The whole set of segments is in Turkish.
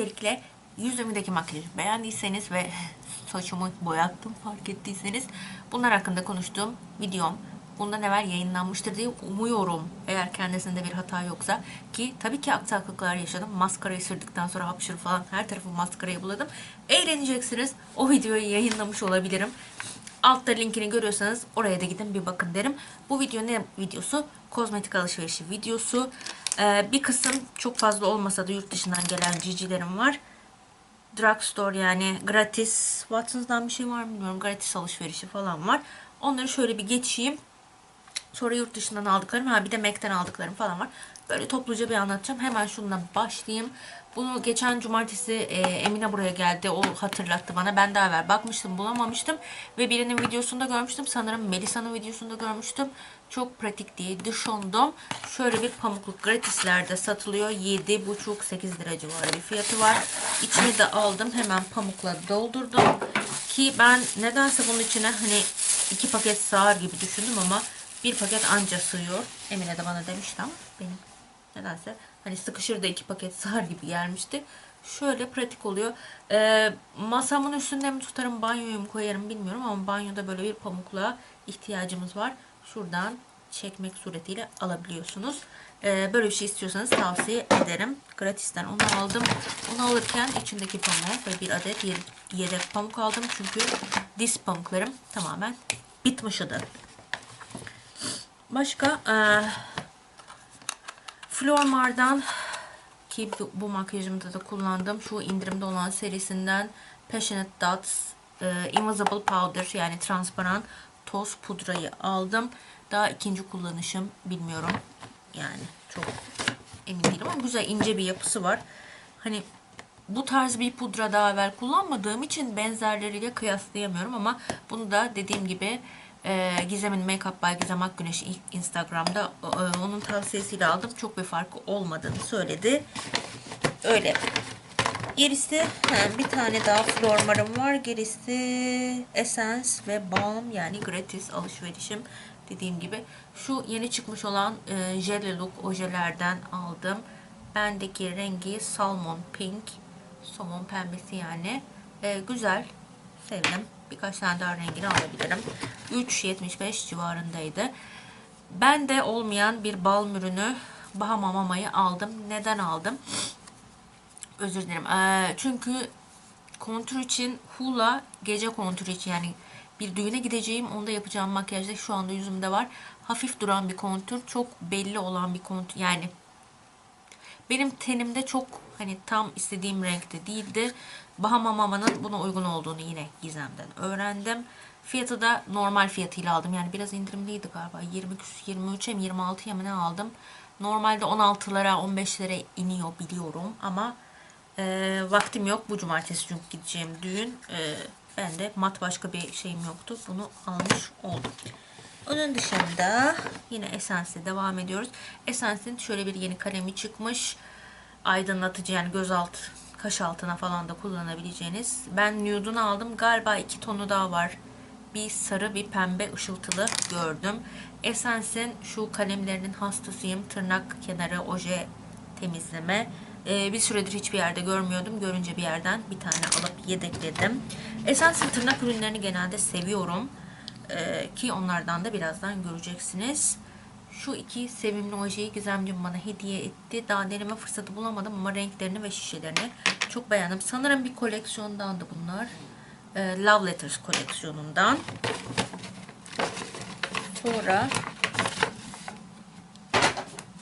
Öncelikle yüzümdeki makyajı beğendiyseniz ve saçımı boyattım fark ettiyseniz bunlar hakkında konuştuğum videom bundan evvel yayınlanmıştır diye umuyorum. Eğer kendisinde bir hata yoksa ki tabii ki aksaklıklar yaşadım. Maskarayı sürdükten sonra hapşır falan her tarafı maskarayı buladım. Eğleneceksiniz. O videoyu yayınlamış olabilirim. Altta linkini görüyorsanız oraya da gidin bir bakın derim. Bu video ne videosu? Kozmetik alışverişi videosu. Ee, bir kısım çok fazla olmasa da yurt dışından gelen cicilerim var. Drugstore yani gratis Watsons'dan bir şey var mı bilmiyorum. Gratis alışverişi falan var. Onları şöyle bir geçeyim. Sonra yurt dışından aldıklarım, ha bir de Mac'ten aldıklarım falan var. Böyle topluca bir anlatacağım. Hemen şundan başlayayım. Bunu geçen cumartesi e, Emine buraya geldi. O hatırlattı bana. Ben daha evvel bakmıştım, bulamamıştım. Ve birinin videosunda görmüştüm. Sanırım Melisa'nın videosunda görmüştüm. Çok pratik diye düşündüm. Şöyle bir pamukluk gratislerde satılıyor. 7,5-8 lira civarı bir fiyatı var. İçini de aldım. Hemen pamukla doldurdum. Ki ben nedense bunun içine hani iki paket sığar gibi düşündüm ama bir paket anca sığıyor. Emine de bana demişti ama benim nedense hani sıkışır da iki paket sığar gibi gelmişti. Şöyle pratik oluyor. Ee, masamın üstünde mi tutarım banyoyu mu koyarım bilmiyorum ama banyoda böyle bir pamukluğa ihtiyacımız var. Şuradan çekmek suretiyle alabiliyorsunuz. Ee, böyle bir şey istiyorsanız tavsiye ederim. Gratisten onu aldım. Onu alırken içindeki pamuk ve bir adet yedek pamuk aldım. Çünkü diz pamuklarım tamamen bitmişti. Başka e, Flormar'dan ki bu, makyajımda da kullandım. Şu indirimde olan serisinden Passionate Dots e, Invisible Powder yani transparan toz pudrayı aldım. Daha ikinci kullanışım bilmiyorum. Yani çok emin değilim ama güzel ince bir yapısı var. Hani bu tarz bir pudra daha evvel kullanmadığım için benzerleriyle kıyaslayamıyorum ama bunu da dediğim gibi e, Gizem'in Makeup by Gizem Akgüneş Instagram'da e, onun tavsiyesiyle aldım. Çok bir farkı olmadığını söyledi. Öyle. Gerisi he, bir tane daha Flormar'ım var. Gerisi Essence ve Balm yani gratis alışverişim dediğim gibi. Şu yeni çıkmış olan e, Jelly Look ojelerden aldım. Bendeki rengi Salmon Pink. Somon pembesi yani. E, güzel. Sevdim. Birkaç tane daha rengini alabilirim. 3.75 civarındaydı. Bende olmayan bir balm ürünü Bahama Mama'yı aldım. Neden aldım? Özür dilerim. Ee, çünkü kontür için Hula gece kontür için yani bir düğüne gideceğim. Onda yapacağım makyajda şu anda yüzümde var. Hafif duran bir kontür. Çok belli olan bir kontür. Yani benim tenimde çok hani tam istediğim renkte değildi. Bahama Mama'nın buna uygun olduğunu yine Gizem'den öğrendim. Fiyatı da normal fiyatıyla aldım. Yani biraz indirimliydi galiba. 20 23'e mi 26'ya mı ne aldım? Normalde 16'lara 15'lere iniyor biliyorum ama e, vaktim yok. Bu cumartesi çünkü gideceğim düğün. E, ben de mat başka bir şeyim yoktu. Bunu almış oldum. Onun dışında yine Essence'e devam ediyoruz. Essence'in şöyle bir yeni kalemi çıkmış. Aydınlatıcı yani göz alt, kaş altına falan da kullanabileceğiniz. Ben nude'unu aldım. Galiba iki tonu daha var. Bir sarı bir pembe ışıltılı gördüm. Essence'in şu kalemlerinin hastasıyım. Tırnak kenarı oje temizleme. Ee, bir süredir hiçbir yerde görmüyordum. Görünce bir yerden bir tane alıp yedekledim. Essence'in tırnak ürünlerini genelde seviyorum. Ee, ki onlardan da birazdan göreceksiniz. Şu iki sevimli ojeyi Gizemciğim bana hediye etti. Daha deneme fırsatı bulamadım ama renklerini ve şişelerini çok beğendim. Sanırım bir koleksiyondandı bunlar. Ee, Love Letters koleksiyonundan. Sonra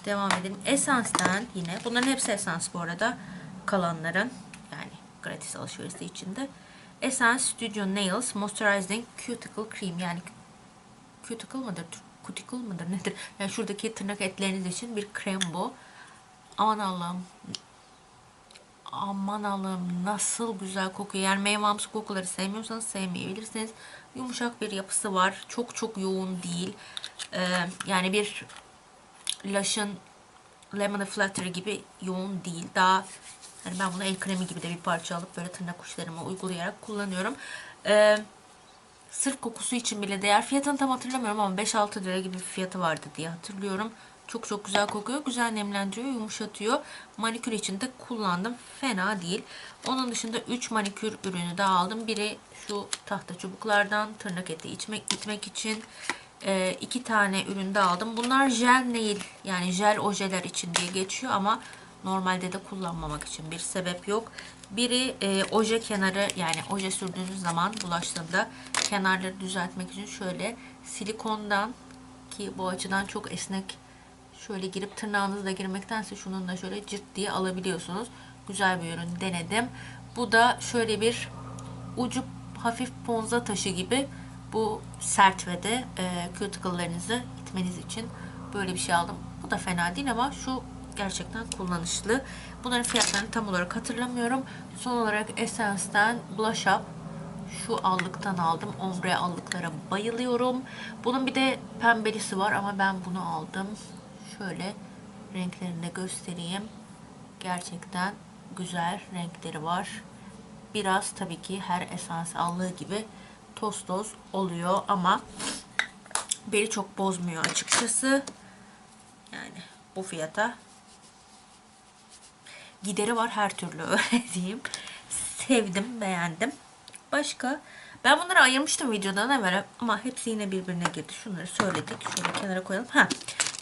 devam edelim. Essence'den yine. Bunların hepsi Essence bu arada. Kalanların yani gratis alışverişi içinde. Essence Studio Nails Moisturizing Cuticle Cream yani cuticle mıdır? Cuticle mıdır nedir? Yani şuradaki tırnak etleriniz için bir krem bu. Aman Allah'ım. Aman Allah'ım nasıl güzel kokuyor. Yani meyvamsı kokuları sevmiyorsanız sevmeyebilirsiniz. Yumuşak bir yapısı var. Çok çok yoğun değil. Ee, yani bir Lush'ın Lemon Flutter gibi yoğun değil. Daha hani ben bunu el kremi gibi de bir parça alıp böyle tırnak uçlarıma uygulayarak kullanıyorum. Ee, sırf kokusu için bile değer. Fiyatını tam hatırlamıyorum ama 5-6 lira gibi bir fiyatı vardı diye hatırlıyorum. Çok çok güzel kokuyor. Güzel nemlendiriyor, yumuşatıyor. Manikür için de kullandım. Fena değil. Onun dışında 3 manikür ürünü daha aldım. Biri şu tahta çubuklardan tırnak eti içmek, itmek için e, iki tane ürün de aldım. Bunlar jel nail yani jel ojeler için diye geçiyor ama normalde de kullanmamak için bir sebep yok. Biri e, oje kenarı yani oje sürdüğünüz zaman bulaştığında kenarları düzeltmek için şöyle silikondan ki bu açıdan çok esnek şöyle girip tırnağınızla girmektense şununla şöyle cırt diye alabiliyorsunuz. Güzel bir ürün denedim. Bu da şöyle bir ucu hafif ponza taşı gibi bu sert ve de e, cuticle'larınızı itmeniz için böyle bir şey aldım. Bu da fena değil ama şu gerçekten kullanışlı. Bunların fiyatlarını tam olarak hatırlamıyorum. Son olarak Essence'den Blush Up şu allıktan aldım. Ombre allıklara bayılıyorum. Bunun bir de pembelisi var ama ben bunu aldım. Şöyle renklerini de göstereyim. Gerçekten güzel renkleri var. Biraz tabii ki her esans allığı gibi toz toz oluyor ama beni çok bozmuyor açıkçası. Yani bu fiyata gideri var her türlü diyeyim. Sevdim, beğendim. Başka? Ben bunları ayırmıştım videodan evvel ama hepsi yine birbirine girdi. Şunları söyledik. Şöyle kenara koyalım. Ha.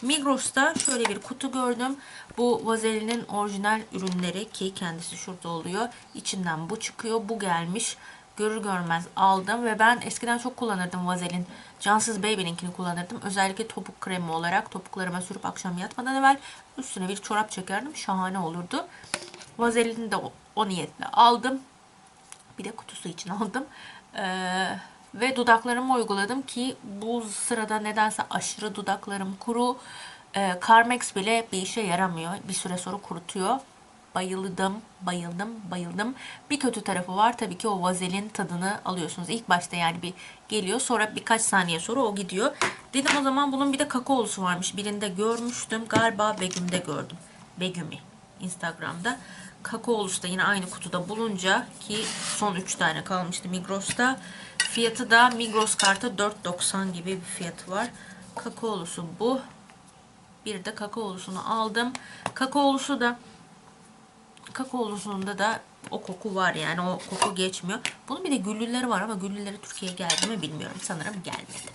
Migros'ta şöyle bir kutu gördüm. Bu Vazelinin orijinal ürünleri ki kendisi şurada oluyor. İçinden bu çıkıyor. Bu gelmiş. Görür görmez aldım ve ben eskiden çok kullanırdım Vazelin. Cansız Baby'ninkini kullanırdım. Özellikle topuk kremi olarak topuklarıma sürüp akşam yatmadan evvel üstüne bir çorap çekerdim. Şahane olurdu. Vazelin'i de o, o niyetle aldım. Bir de kutusu için aldım. Ee, ve dudaklarıma uyguladım ki bu sırada nedense aşırı dudaklarım kuru. Ee, Carmex bile bir işe yaramıyor. Bir süre sonra kurutuyor. Bayıldım, bayıldım, bayıldım. Bir kötü tarafı var. Tabii ki o vazelin tadını alıyorsunuz. İlk başta yani bir geliyor. Sonra birkaç saniye sonra o gidiyor. Dedim o zaman bunun bir de kakaolusu varmış. Birinde görmüştüm. Galiba Begüm'de gördüm. Begüm'i. Instagram'da. Kakaolusu da yine aynı kutuda bulunca ki son 3 tane kalmıştı Migros'ta. Fiyatı da Migros karta 4.90 gibi bir fiyatı var. Kakaolusu bu. Bir de kakaolusunu aldım. Kakaolusu da kakaolusunda da o koku var yani o koku geçmiyor. Bunun bir de güllüleri var ama güllüleri Türkiye'ye geldi mi bilmiyorum. Sanırım gelmedi.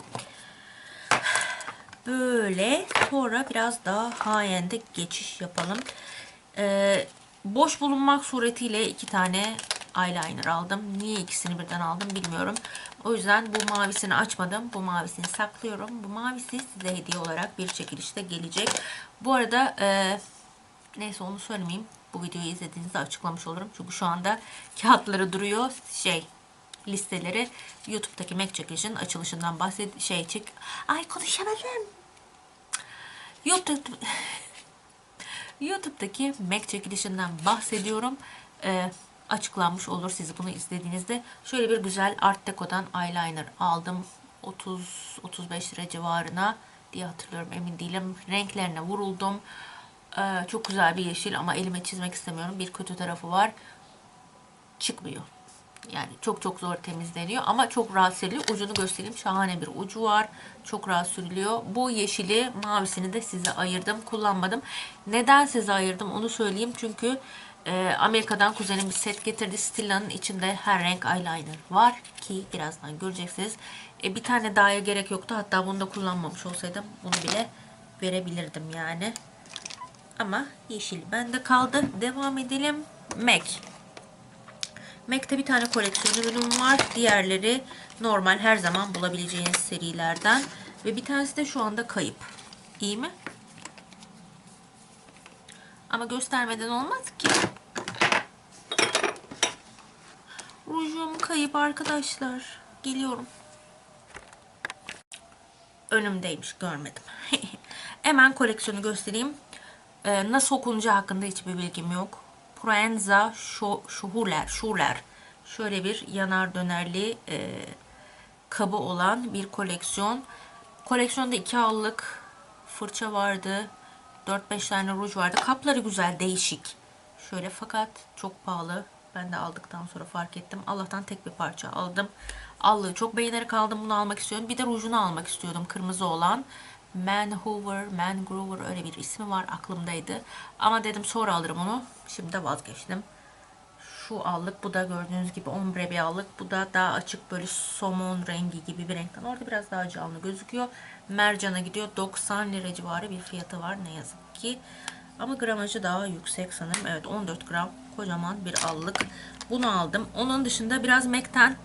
Böyle sonra biraz daha high-end'e geçiş yapalım. Ee, boş bulunmak suretiyle iki tane eyeliner aldım. Niye ikisini birden aldım bilmiyorum. O yüzden bu mavisini açmadım. Bu mavisini saklıyorum. Bu mavisi size hediye olarak bir çekilişte gelecek. Bu arada e, neyse onu söylemeyeyim. Bu videoyu izlediğinizde açıklamış olurum. Çünkü şu anda kağıtları duruyor. Şey listeleri YouTube'daki Mac çekilişinin açılışından bahsed şey çık. Ay konuşamadım. YouTube YouTube'daki Mac çekilişinden bahsediyorum. Ee, açıklanmış olur siz bunu izlediğinizde. Şöyle bir güzel Art Deco'dan eyeliner aldım. 30-35 lira civarına diye hatırlıyorum emin değilim. Renklerine vuruldum. Ee, çok güzel bir yeşil ama elime çizmek istemiyorum. Bir kötü tarafı var. Çıkmıyor. Yani çok çok zor temizleniyor ama çok rahat sürülüyor. Ucunu göstereyim. Şahane bir ucu var. Çok rahat sürülüyor. Bu yeşili, mavisini de size ayırdım. Kullanmadım. Neden size ayırdım onu söyleyeyim. Çünkü e, Amerika'dan kuzenim bir set getirdi. Stilla'nın içinde her renk eyeliner var ki birazdan göreceksiniz. E, bir tane daha gerek yoktu. Hatta bunu da kullanmamış olsaydım bunu bile verebilirdim yani. Ama yeşil bende kaldı. Devam edelim. MAC. MAC'te bir tane koleksiyon ürünüm var. Diğerleri normal her zaman bulabileceğiniz serilerden. Ve bir tanesi de şu anda kayıp. İyi mi? Ama göstermeden olmaz ki. Rujum kayıp arkadaşlar. Geliyorum. Önümdeymiş görmedim. Hemen koleksiyonu göstereyim. Ee, nasıl okunacağı hakkında hiçbir bilgim yok. Proenza Schuler, Schuler. Şöyle bir yanar dönerli e, kabı olan bir koleksiyon. Koleksiyonda iki allık fırça vardı. 4-5 tane ruj vardı. Kapları güzel, değişik. Şöyle fakat çok pahalı. Ben de aldıktan sonra fark ettim. Allah'tan tek bir parça aldım. Allığı çok beğenerek aldım. Bunu almak istiyorum. Bir de rujunu almak istiyordum. Kırmızı olan. Manhoover, Mangrover öyle bir ismi var aklımdaydı. Ama dedim sonra alırım onu. Şimdi de vazgeçtim. Şu allık bu da gördüğünüz gibi ombre bir allık. Bu da daha açık böyle somon rengi gibi bir renkten. Orada biraz daha canlı gözüküyor. Mercana gidiyor. 90 lira civarı bir fiyatı var ne yazık ki. Ama gramajı daha yüksek sanırım. Evet 14 gram kocaman bir allık. Bunu aldım. Onun dışında biraz MAC'ten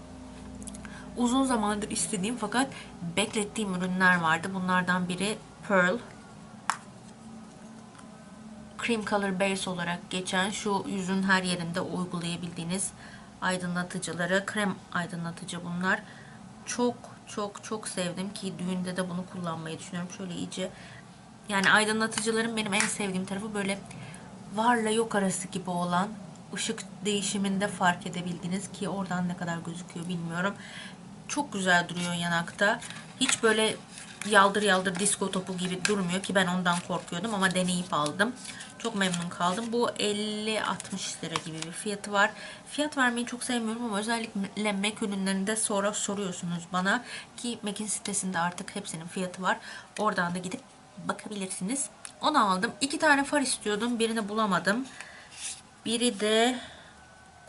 uzun zamandır istediğim fakat beklettiğim ürünler vardı. Bunlardan biri Pearl. Cream Color Base olarak geçen şu yüzün her yerinde uygulayabildiğiniz aydınlatıcıları. Krem aydınlatıcı bunlar. Çok çok çok sevdim ki düğünde de bunu kullanmayı düşünüyorum. Şöyle iyice yani aydınlatıcıların benim en sevdiğim tarafı böyle varla yok arası gibi olan ışık değişiminde fark edebildiğiniz ki oradan ne kadar gözüküyor bilmiyorum. Çok güzel duruyor yanakta. Hiç böyle yaldır yaldır disco topu gibi durmuyor ki ben ondan korkuyordum ama deneyip aldım. Çok memnun kaldım. Bu 50-60 lira gibi bir fiyatı var. Fiyat vermeyi çok sevmiyorum ama özellikle MAC ürünlerinde sonra soruyorsunuz bana ki MAC'in sitesinde artık hepsinin fiyatı var. Oradan da gidip bakabilirsiniz. Onu aldım. İki tane far istiyordum. Birini bulamadım. Biri de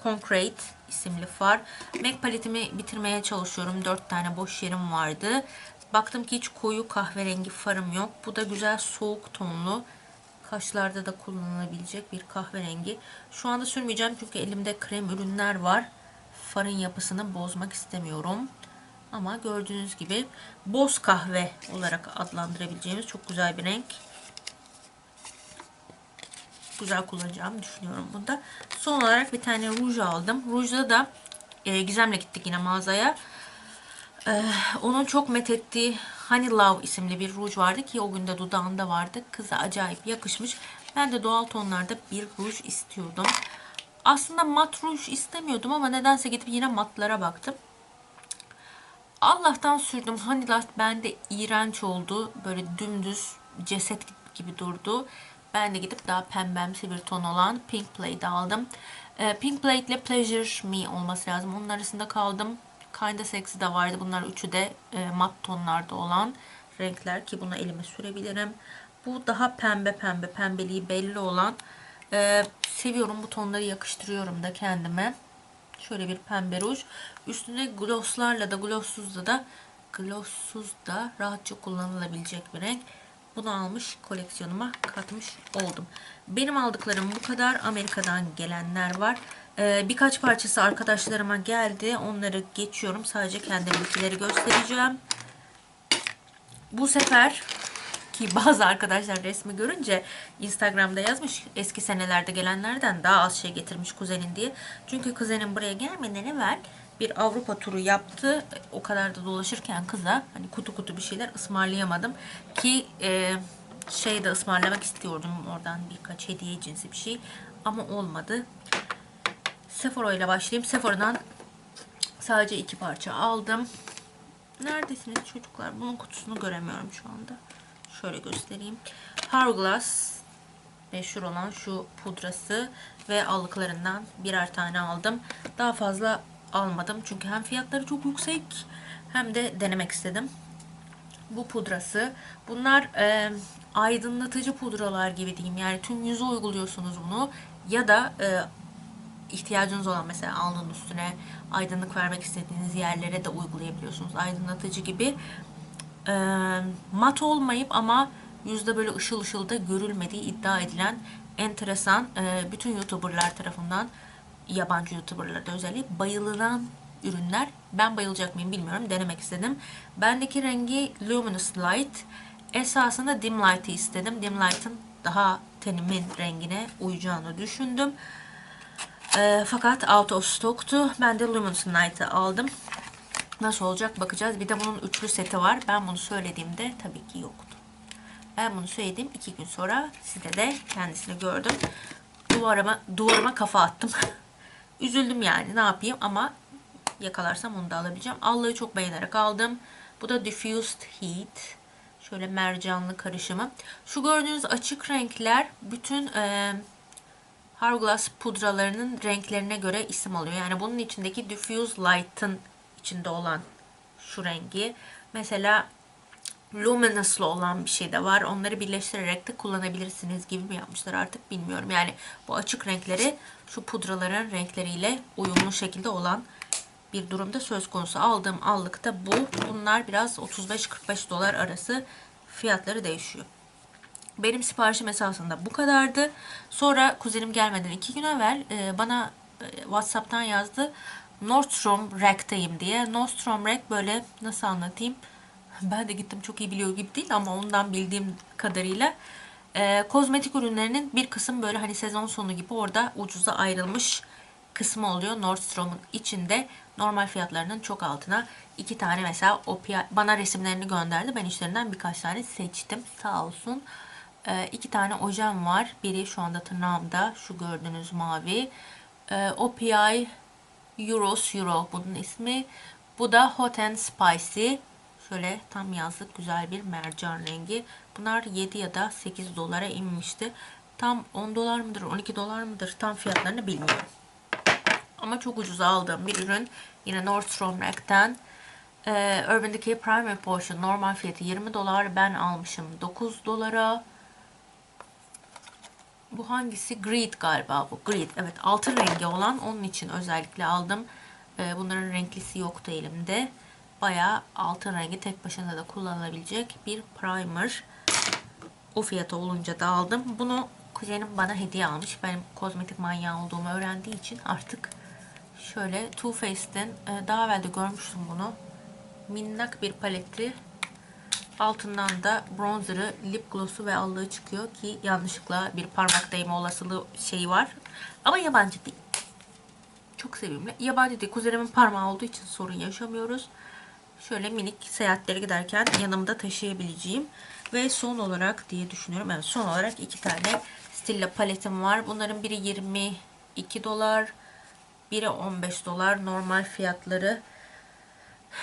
Concrete isimli far. MAC paletimi bitirmeye çalışıyorum. 4 tane boş yerim vardı. Baktım ki hiç koyu kahverengi farım yok. Bu da güzel soğuk tonlu. Kaşlarda da kullanılabilecek bir kahverengi. Şu anda sürmeyeceğim çünkü elimde krem ürünler var. Farın yapısını bozmak istemiyorum. Ama gördüğünüz gibi boz kahve olarak adlandırabileceğimiz çok güzel bir renk. Güzel kullanacağımı düşünüyorum bunda. Son olarak bir tane ruj aldım. Rujda da e, Gizem'le gittik yine mağazaya. Ee, onun çok methettiği Honey Love isimli bir ruj vardı ki o günde dudağında vardı. Kıza acayip yakışmış. Ben de doğal tonlarda bir ruj istiyordum. Aslında mat ruj istemiyordum ama nedense gidip yine matlara baktım. Allah'tan sürdüm. Honey Love bende iğrenç oldu. Böyle dümdüz ceset gibi durdu. Ben de gidip daha pembemsi bir ton olan Pink Plate aldım. Ee, Pink Plate ile Pleasure Me olması lazım. Onun arasında kaldım. Kinda Sexy de vardı. Bunlar üçü de e, mat tonlarda olan renkler ki bunu elime sürebilirim. Bu daha pembe pembe, pembeliği belli olan. E, seviyorum bu tonları yakıştırıyorum da kendime. Şöyle bir pembe ruj. Üstüne glosslarla da glosssuz da glosssuz da rahatça kullanılabilecek bir renk. Bunu almış koleksiyonuma katmış oldum. Benim aldıklarım bu kadar. Amerika'dan gelenler var. Ee, birkaç parçası arkadaşlarıma geldi. Onları geçiyorum. Sadece kendiminkileri göstereceğim. Bu sefer ki bazı arkadaşlar resmi görünce Instagram'da yazmış eski senelerde gelenlerden daha az şey getirmiş kuzenin diye. Çünkü kuzenim buraya gelmeden evvel bir Avrupa turu yaptı. O kadar da dolaşırken kıza hani kutu kutu bir şeyler ısmarlayamadım. Ki e, şey de ısmarlamak istiyordum oradan birkaç hediye cinsi bir şey. Ama olmadı. Sephora ile başlayayım. Sephora'dan sadece iki parça aldım. Neredesiniz çocuklar? Bunun kutusunu göremiyorum şu anda. Şöyle göstereyim. Hourglass meşhur olan şu pudrası ve allıklarından birer tane aldım. Daha fazla almadım çünkü hem fiyatları çok yüksek hem de denemek istedim. Bu pudrası. Bunlar e, aydınlatıcı pudralar gibi diyeyim. Yani tüm yüze uyguluyorsunuz bunu ya da e, ihtiyacınız olan mesela alnın üstüne aydınlık vermek istediğiniz yerlere de uygulayabiliyorsunuz. Aydınlatıcı gibi e, mat olmayıp ama yüzde böyle ışıl ışıl da görülmediği iddia edilen enteresan e, bütün youtuberlar tarafından yabancı youtuberlarda özellikle bayılılan ürünler. Ben bayılacak mıyım bilmiyorum. Denemek istedim. Bendeki rengi Luminous Light. Esasında Dim Light'ı istedim. Dim Light'ın daha tenimin rengine uyacağını düşündüm. E, fakat out of stock'tu. Ben de Luminous Light'ı aldım. Nasıl olacak bakacağız. Bir de bunun üçlü seti var. Ben bunu söylediğimde tabii ki yoktu. Ben bunu söyledim. iki gün sonra sizde de kendisini gördüm. Duvarıma, duvarıma kafa attım. Üzüldüm yani ne yapayım ama yakalarsam onu da alabileceğim. Allığı çok beğenerek aldım. Bu da Diffused Heat. Şöyle mercanlı karışımı. Şu gördüğünüz açık renkler bütün e, Hourglass pudralarının renklerine göre isim alıyor. Yani bunun içindeki Diffuse Light'ın içinde olan şu rengi. Mesela luminous'lı olan bir şey de var. Onları birleştirerek de kullanabilirsiniz gibi mi yapmışlar artık bilmiyorum. Yani bu açık renkleri şu pudraların renkleriyle uyumlu şekilde olan bir durumda söz konusu. Aldığım allıkta bu. Bunlar biraz 35-45 dolar arası fiyatları değişiyor. Benim siparişim esasında bu kadardı. Sonra kuzenim gelmeden iki gün evvel e, bana e, Whatsapp'tan yazdı. Nordstrom Rack'tayım diye. Nordstrom Rack böyle nasıl anlatayım? Ben de gittim çok iyi biliyor gibi değil ama ondan bildiğim kadarıyla e, kozmetik ürünlerinin bir kısım böyle hani sezon sonu gibi orada ucuza ayrılmış kısmı oluyor. Nordstrom'un içinde normal fiyatlarının çok altına iki tane mesela OPI bana resimlerini gönderdi. Ben içlerinden birkaç tane seçtim. Sağ olsun. Ee, iki tane ojem var. Biri şu anda tırnağımda. Şu gördüğünüz mavi. Ee, OPI Euros Euro bunun ismi. Bu da Hot and Spicy. Şöyle tam yazlık güzel bir mercan rengi. Bunlar 7 ya da 8 dolara inmişti. Tam 10 dolar mıdır 12 dolar mıdır tam fiyatlarını bilmiyorum. Ama çok ucuza aldığım bir ürün. Yine Nordstrom Rack'ten. Ee, Urban Decay Primer Potion normal fiyatı 20 dolar. Ben almışım 9 dolara. Bu hangisi? Greed galiba bu. Greed. Evet altın rengi olan onun için özellikle aldım. Ee, bunların renklisi yoktu elimde. Bayağı altın rengi tek başına da kullanılabilecek bir primer. O fiyata olunca da aldım. Bunu kuzenim bana hediye almış. Benim kozmetik manyağı olduğumu öğrendiği için artık şöyle Too Faced'in e, daha evvel de görmüştüm bunu. Minnak bir paletli Altından da bronzer'ı, lip gloss'u ve allığı çıkıyor ki yanlışlıkla bir parmak değme olasılığı şeyi var. Ama yabancı değil. Çok sevimli. Yabancı değil. Kuzenimin parmağı olduğu için sorun yaşamıyoruz. Şöyle minik seyahatlere giderken yanımda taşıyabileceğim. Ve son olarak diye düşünüyorum. Evet son olarak iki tane Stilla paletim var. Bunların biri 22 dolar. Biri 15 dolar. Normal fiyatları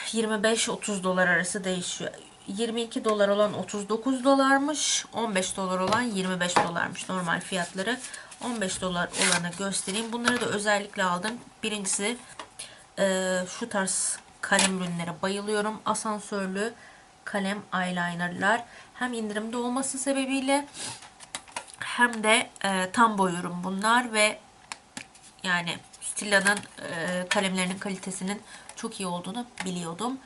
25-30 dolar arası değişiyor. 22 dolar olan 39 dolarmış. 15 dolar olan 25 dolarmış normal fiyatları. 15 dolar olanı göstereyim. Bunları da özellikle aldım. Birincisi e, şu tarz kalem ürünlere bayılıyorum. Asansörlü kalem eyelinerlar. Hem indirimde olması sebebiyle hem de e, tam boy ürün bunlar ve yani Stilla'nın e, kalemlerinin kalitesinin çok iyi olduğunu biliyordum.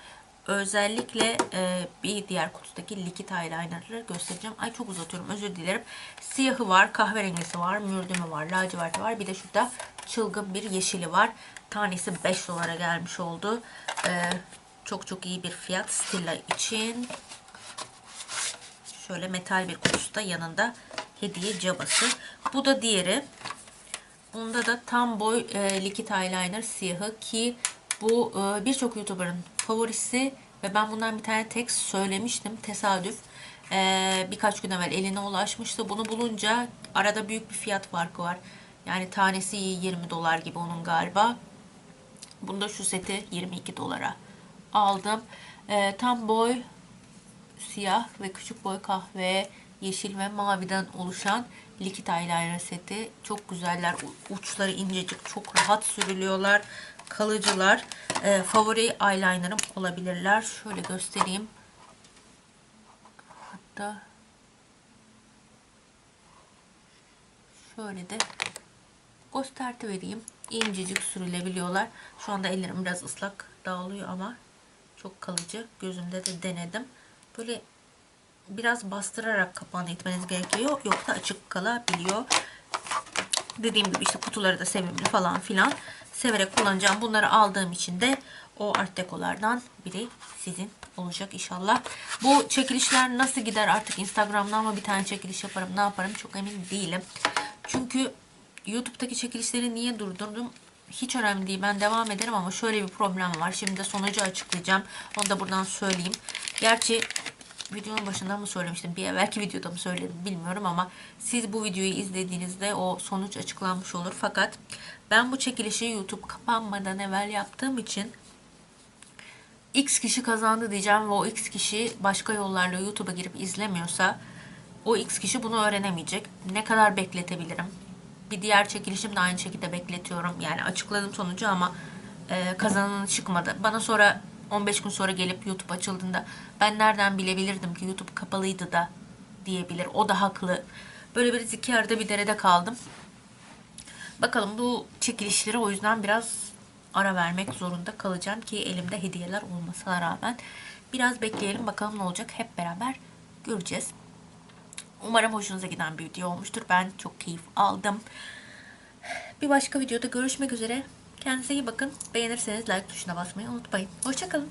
Özellikle e, bir diğer kutudaki likit eyelinerları göstereceğim. Ay çok uzatıyorum özür dilerim. Siyahı var, kahverengisi var, mürdümü var, laciverti var. Bir de şurada çılgın bir yeşili var. Tanesi 5 dolara gelmiş oldu. E, çok çok iyi bir fiyat Stilla için. Şöyle metal bir kutusu da yanında hediye cabası. Bu da diğeri. Bunda da tam boy e, likit eyeliner siyahı ki bu e, birçok YouTuber'ın favorisi ve ben bundan bir tane tek söylemiştim. Tesadüf. E, birkaç gün evvel eline ulaşmıştı. Bunu bulunca arada büyük bir fiyat farkı var. Yani tanesi 20 dolar gibi onun galiba. Bunda şu seti 22 dolara aldım. E, tam boy siyah ve küçük boy kahve, yeşil ve maviden oluşan likit eyeliner seti. Çok güzeller. Uçları incecik, çok rahat sürülüyorlar kalıcılar e, favori eyelinerım olabilirler. Şöyle göstereyim. Hatta şöyle de gösterti vereyim. İncecik sürülebiliyorlar. Şu anda ellerim biraz ıslak dağılıyor ama çok kalıcı. Gözümde de denedim. Böyle biraz bastırarak kapağını itmeniz gerekiyor. Yoksa açık kalabiliyor. Dediğim gibi işte kutuları da sevimli falan filan severek kullanacağım. Bunları aldığım için de o art dekolardan biri sizin olacak inşallah. Bu çekilişler nasıl gider artık Instagram'dan mı bir tane çekiliş yaparım ne yaparım çok emin değilim. Çünkü YouTube'daki çekilişleri niye durdurdum hiç önemli değil. Ben devam ederim ama şöyle bir problem var. Şimdi de sonucu açıklayacağım. Onu da buradan söyleyeyim. Gerçi videonun başında mı söylemiştim? Bir evvelki videoda mı söyledim bilmiyorum ama siz bu videoyu izlediğinizde o sonuç açıklanmış olur. Fakat ben bu çekilişi YouTube kapanmadan evvel yaptığım için X kişi kazandı diyeceğim ve o X kişi başka yollarla YouTube'a girip izlemiyorsa o X kişi bunu öğrenemeyecek. Ne kadar bekletebilirim? Bir diğer çekilişim de aynı şekilde bekletiyorum. Yani açıkladım sonucu ama e, kazananı çıkmadı. Bana sonra 15 gün sonra gelip YouTube açıldığında ben nereden bilebilirdim ki YouTube kapalıydı da diyebilir. O da haklı. Böyle bir iki yerde bir derede kaldım. Bakalım bu çekilişlere o yüzden biraz ara vermek zorunda kalacağım ki elimde hediyeler olmasına rağmen. Biraz bekleyelim bakalım ne olacak hep beraber göreceğiz. Umarım hoşunuza giden bir video olmuştur. Ben çok keyif aldım. Bir başka videoda görüşmek üzere. Kendinize iyi bakın. Beğenirseniz like tuşuna basmayı unutmayın. Hoşçakalın.